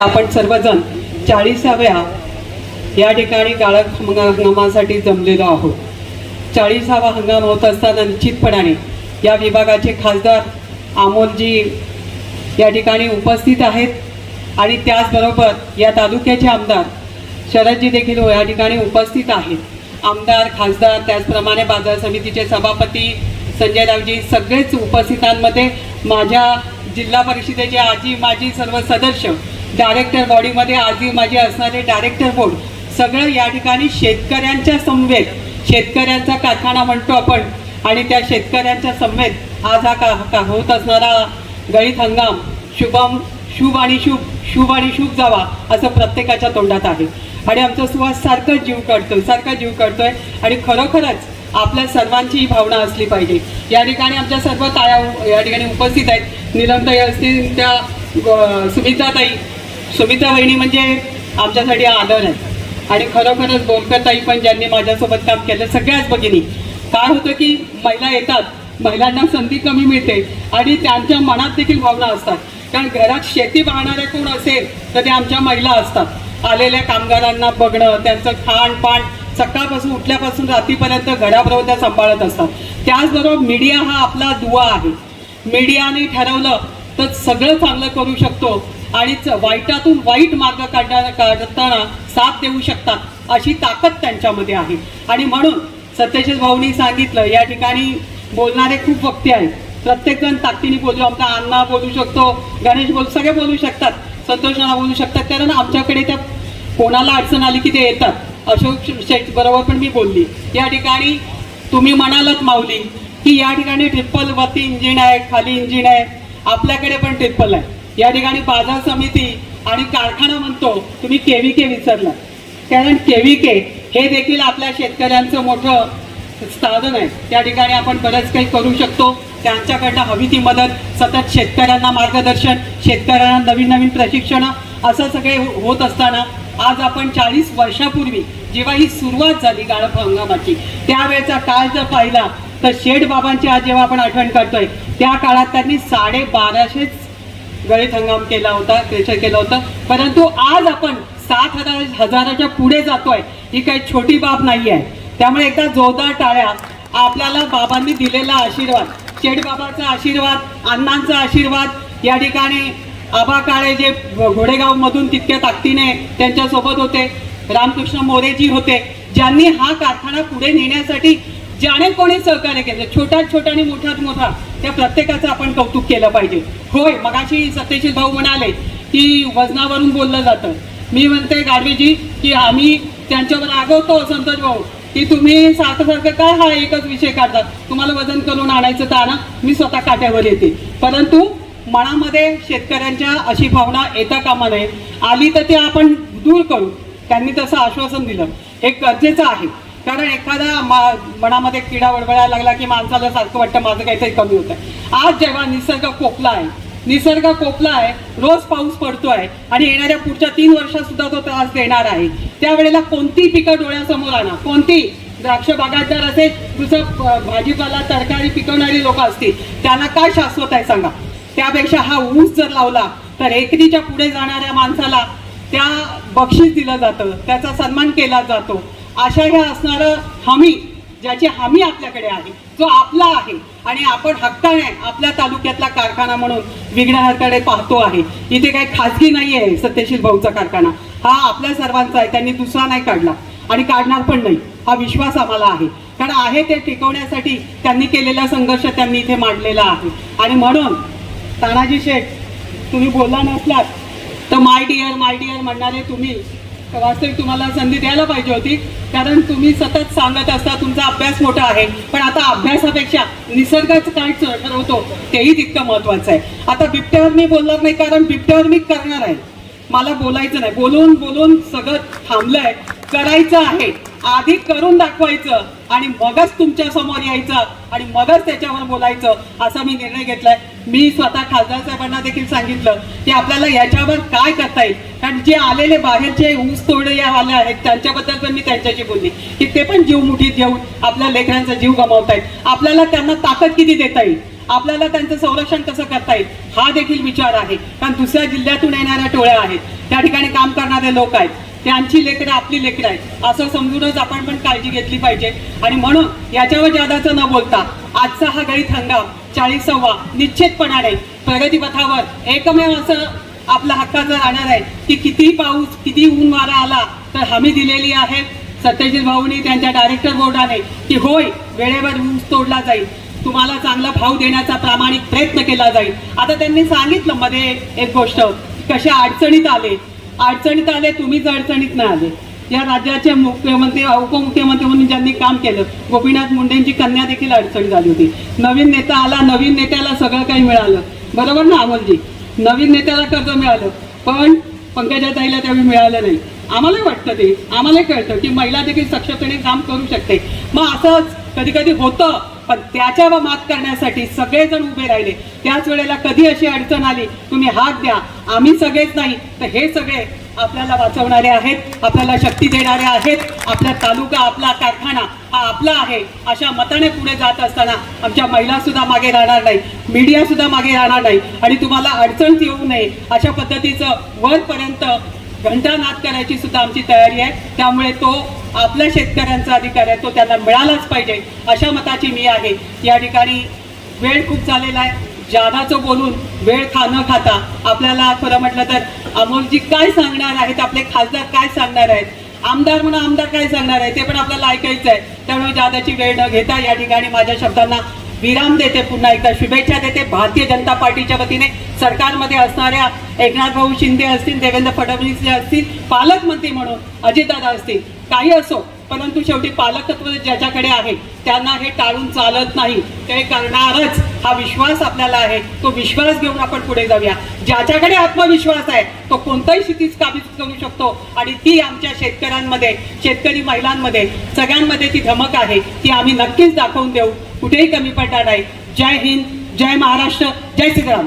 आपण सर्वजण चाळीसाव्या या ठिकाणी गाळक हंगामासाठी जमलेलो आहोत. चाळीसावा हंगाम होत असताना निश्चितपणाने या विभागाचे खासदार अमोलजी या ठिकाणी उपस्थित आहेत आणि त्याचबरोबर या तालुक्याचे आमदार शरदजी देखील या ठिकाणी उपस्थित आहेत. आमदार खासदार त्याचप्रमाणे बाजार समितीचे सभापती संजयरावजी सगळेच उपस्थितांमध्ये माझ्या जिल्हा परिषदेचे आजी माजी सर्व सदस्य डायरेक्टर बॉडीमध्ये आजही माझे असणारे डायरेक्टर बोर्ड सगळं या ठिकाणी शेतकऱ्यांच्या समवेत शेतकऱ्यांचा कारखाना म्हणतो आपण आणि त्या शेतकऱ्यांच्या समवेत आज हा का का होत असणारा गळीत हंगाम शुभम शुभ आणि शुभ शुभ आणि शुभ जावा असं प्रत्येकाच्या तोंडात आहे. आणि आमचा सुहास सारखं जीव काढतोय सारखा जीव काढतोय आणि खरोखरच आपल्या सर्वांची ही भावना असली पाहिजे. या ठिकाणी आमच्या सर्व ताया या ठिकाणी उपस्थित आहेत. निलमताई असतील त्या सुमित्राताई सुमिता वहिनी म्हणजे आमच्यासाठी आदर आहे आणि खरोखरच बोलकरताई पण ज्यांनी माझ्यासोबत काम केलं सगळ्याच भगिनी. काय होतं की महिला येतात महिलांना संधी कमी मिळते आणि त्यांच्या मनात देखील भावना असतात. कारण घरात शेती पाहणारे कोण असेल तर ते आमच्या महिला असतात. आलेल्या कामगारांना बघणं त्यांचं खाणपान सकाळपासून उठल्यापासून रात्रीपर्यंत घराबरोबर त्या सांभाळत असतात. त्याचबरोबर मीडिया हा आपला दुवा आहे. मीडियाने ठरवलं तर सगळं चांगलं करू शकतो आणि वाईटातून वाईट मार्ग काढण्या काढताना साथ देऊ शकतात अशी ताकद त्यांच्यामध्ये आहे. आणि म्हणून सत्यशील भाऊनी सांगितलं या ठिकाणी बोलणारे खूप वक्ते आहेत. प्रत्येकजण ताकदीने बोलू आमचा अण्णा बोलू शकतो गणेश बोल सगळे बोलू शकतात संतोष बोलू शकतात. कारण आमच्याकडे त्या कोणाला अडचण आली की ते येतात. अशोक शेठ बरोबर पण मी बोलली. या ठिकाणी तुम्ही म्हणालात माऊली की या ठिकाणी ट्रिपल वरती इंजिन आहे खाली इंजिन आहे. आपल्याकडे पण ट्रिपल आहे. या ठिकाणी बाजार समिती आणि कारखाना म्हणतो तुम्ही केव्हीके विसरला. कारण केव्हीके हे देखील आपल्या शेतकऱ्यांचं मोठं साधन आहे. त्या ठिकाणी आपण बरंच काही करू शकतो. त्यांच्याकडनं हवी ती मदत सतत शेतकऱ्यांना मार्गदर्शन शेतकऱ्यांना नवीन नवीन प्रशिक्षणं असं सगळे हो-, होत असताना आज आपण चाळीस वर्षापूर्वी जेव्हा ही सुरुवात झाली गाळप हंगामाची त्यावेळेचा काळ जर पाहिला तर शेठ बाबांची आज जेव्हा आपण आठवण करतोय त्या काळात त्यांनी साडेबाराशेच गळीत हंगाम केला होता प्रेशर केलं होतं. परंतु आज आपण सात हजार हजाराच्या पुढे जातोय. ही काही छोटी बाब नाही आहे त्यामुळे एकदा जोरदार टाळ्या. आपल्याला बाबांनी दिलेला आशीर्वाद शेठबाबाचा आशीर्वाद अण्णांचा आशीर्वाद या ठिकाणी आबा काळे जे घोडेगाव मधून तितक्या ताकदीने त्यांच्यासोबत होते रामकृष्ण मोरेजी होते ज्यांनी हा कारखाना पुढे नेण्यासाठी ज्याने कोणी सहकार्य केलं. छोट्यात छोटा आणि मोठ्यात मोठा. त्या प्रत्येकाचं आपण कौतुक केलं पाहिजे. होय मगाशी सत्यशील भाऊ म्हणाले की वजनावरून बोललं जातं. मी म्हणते गाडवेजी की आम्ही त्यांच्यावर रागवतो संतोष भाऊ की तुम्ही सारखं काय हा एकच विषय काढतात? तुम्हाला वजन करून आणायचं तर आणा मी स्वतः काट्यावर येते. परंतु मनामध्ये शेतकऱ्यांच्या अशी भावना येता कामा नये. आली तर ते आपण दूर करू. त्यांनी तसं आश्वासन दिलं. हे गरजेचं आहे. कारण एखादा मा मनामध्ये किडा वळवळायला लागला की माणसाला सारखं वाटतं माझं काहीतरी कमी होतं आज जेव्हा निसर्ग कोपला आहे निसर्ग कोपला आहे रोज पाऊस पडतोय आणि येणाऱ्या पुढच्या तीन वर्षात सुद्धा तो त्रास देणार आहे त्यावेळेला कोणती पिकं डोळ्यासमोर आणा. कोणती? द्राक्ष बागायतदार असेल तुझं भाजीपाला तरकारी पिकवणारी लोक असतील त्यांना काय शाश्वत आहे सांगा. त्यापेक्षा हा ऊस जर लावला तर एकरीच्या पुढे जाणाऱ्या माणसाला त्या बक्षीस दिलं जातं त्याचा सन्मान केला जातो. अशा ह्या असणारं हमी ज्याची हमी आपल्याकडे आहे जो आपला आहे. आणि आपण हक्काने आपल्या तालुक्यातला कारखाना म्हणून विघ्नहरकडे पाहतो आहे. इथे काही खाजगी नाही आहे सत्यशील भाऊचा कारखाना. हा आपल्या सर्वांचा आहे त्यांनी दुसरा नाही काढला. आणि काढणार पण नाही. हा विश्वास आम्हाला आहे. कारण आहे ते टिकवण्यासाठी त्यांनी केलेला संघर्ष त्यांनी इथे मांडलेला आहे. आणि म्हणून तानाजी शेठ तुम्ही बोलला नसलात तर माय डिअर माय डिअर म्हणणारे तुम्ही वास्तविक तुम्हाला संधी द्यायला पाहिजे होती. कारण तुम्ही सतत सांगत असता तुमचा अभ्यास मोठा आहे. पण आता अभ्यासापेक्षा निसर्गाचं काय ठरवतो तेही तितकं महत्वाचं आहे. आता बिबट्यावर मी बोलणार नाही कारण बिबट्यावर मी करणार आहे. मला बोलायचं नाही. बोलून बोलून सगळं थांबलंय. करायचं आहे. आधी करून दाखवायचं आणि मगच तुमच्यासमोर यायचं आणि मगच त्याच्यावर बोलायचं असा मी निर्णय घेतलाय. मी स्वतः खासदार साहेबांना देखील सांगितलं की आपल्याला याच्यावर काय करता येईल? कारण जे आलेले बाहेरचे ऊस तोडे या आहेत त्यांच्याबद्दल पण मी त्यांच्याशी बोलली की ते पण जीव मुठीत घेऊन आपल्या लेकरांचा जीव गमावतायत आपल्याला त्यांना ताकद किती देता येईल? आपल्याला त्यांचं संरक्षण कसं करता येईल? हा देखील विचार आहे. कारण दुसऱ्या जिल्ह्यातून येणाऱ्या टोळ्या आहेत. त्या ठिकाणी काम करणारे लोक आहेत. त्यांची लेकरं आपली लेकरं आहेत. असं समजूनच आपण पण काळजी घेतली पाहिजे. आणि म्हणून याच्यावर जादाचं न बोलता आजचा हा गळीत हंगाम चाळीसावा निश्चितपणाने प्रगतीपथावर एकमेव असं आपला हक्काचं राहणार आहे की किती पाऊस किती ऊन वारा आला तर हमी दिलेली आहे. सत्यजित भाऊनी त्यांच्या डायरेक्टर बोर्डाने की होय वेळेवर ऊस तोडला जाईल. तुम्हाला चांगला भाव देण्याचा प्रामाणिक प्रयत्न केला जाईल. आता त्यांनी सांगितलं मध्ये एक गोष्ट कशा अडचणीत आले अडचणीत आले तुम्हीच अडचणीत नाही आले. या राज्याचे मुख्यमंत्री उपमुख्यमंत्री म्हणून ज्यांनी काम केलं गोपीनाथ मुंडेंची कन्या देखील अडचण झाली होती. नवीन नेता आला नवीन नेत्याला सगळं काही मिळालं. बरोबर ना अमोलजी? नवीन नेत्याला कर्ज मिळालं पण पंकजा ताईला त्यावेळी मिळालं नाही. आम्हालाही वाटतं ते आम्हालाही कळतं की महिला देखील सक्षमतेने काम करू शकते. मग असंच कधी कधी होतं. पण त्याच्यावर मात करण्यासाठी सगळेजण उभे राहिले. त्याच वेळेला कधी अशी अडचण आली तुम्ही हात द्या. आम्ही सगळेच नाही. तर हे सगळे आपल्याला वाचवणारे आहेत आपल्याला शक्ती देणारे आहेत. आपला तालुका आपला कारखाना हा आपला आहे अशा मताने पुढे जात असताना आमच्या महिला सुद्धा मागे राहणार नाही मीडिया सुद्धा मागे राहणार नाही. आणि तुम्हाला अडचण येऊ नये अशा पद्धतीचं वरपर्यंत घंटानाद करायची सुद्धा आमची तयारी आहे. त्यामुळे तो आपल्या शेतकऱ्यांचा अधिकार आहे तो त्यांना मिळालाच पाहिजे अशा मताची मी आहे. या ठिकाणी वेळ खूप झालेला आहे. जादाचं बोलून वेळ खा न खाता आपल्याला खरं म्हटलं तर अमोलजी काय सांगणार आहेत आपले खासदार काय सांगणार आहेत? आमदार म्हणून आमदार काय सांगणार आहे ते पण आपल्याला ऐकायचं आहे. त्यामुळे जादाची वेळ न घेता या ठिकाणी माझ्या शब्दांना विराम देते पुन्हा एकदा शुभेच्छा देते भारतीय जनता पार्टीच्या वतीने. सरकारमध्ये असणाऱ्या एकनाथ भाऊ शिंदे असतील देवेंद्र फडणवीस जे असतील पालकमंत्री म्हणून अजितदादा असतील काही असो परंतु शेवटी पालकत्व ज्याच्याकडे आहे त्यांना हे टाळून चालत नाही. ते करणारच हा विश्वास आपल्याला आहे. तो विश्वास घेऊन आपण पुढे जाऊया. ज्याच्याकडे आत्मविश्वास आहे तो कोणताही स्थितीच काबीज करू शकतो. आणि ती आमच्या शेतकऱ्यांमध्ये शेतकरी महिलांमध्ये सगळ्यांमध्ये ती धमक आहे. ती आम्ही नक्कीच दाखवून देऊ. कुठेही कमी पडणार नाही. जय हिंद जय महाराष्ट्र जय श्रीराम.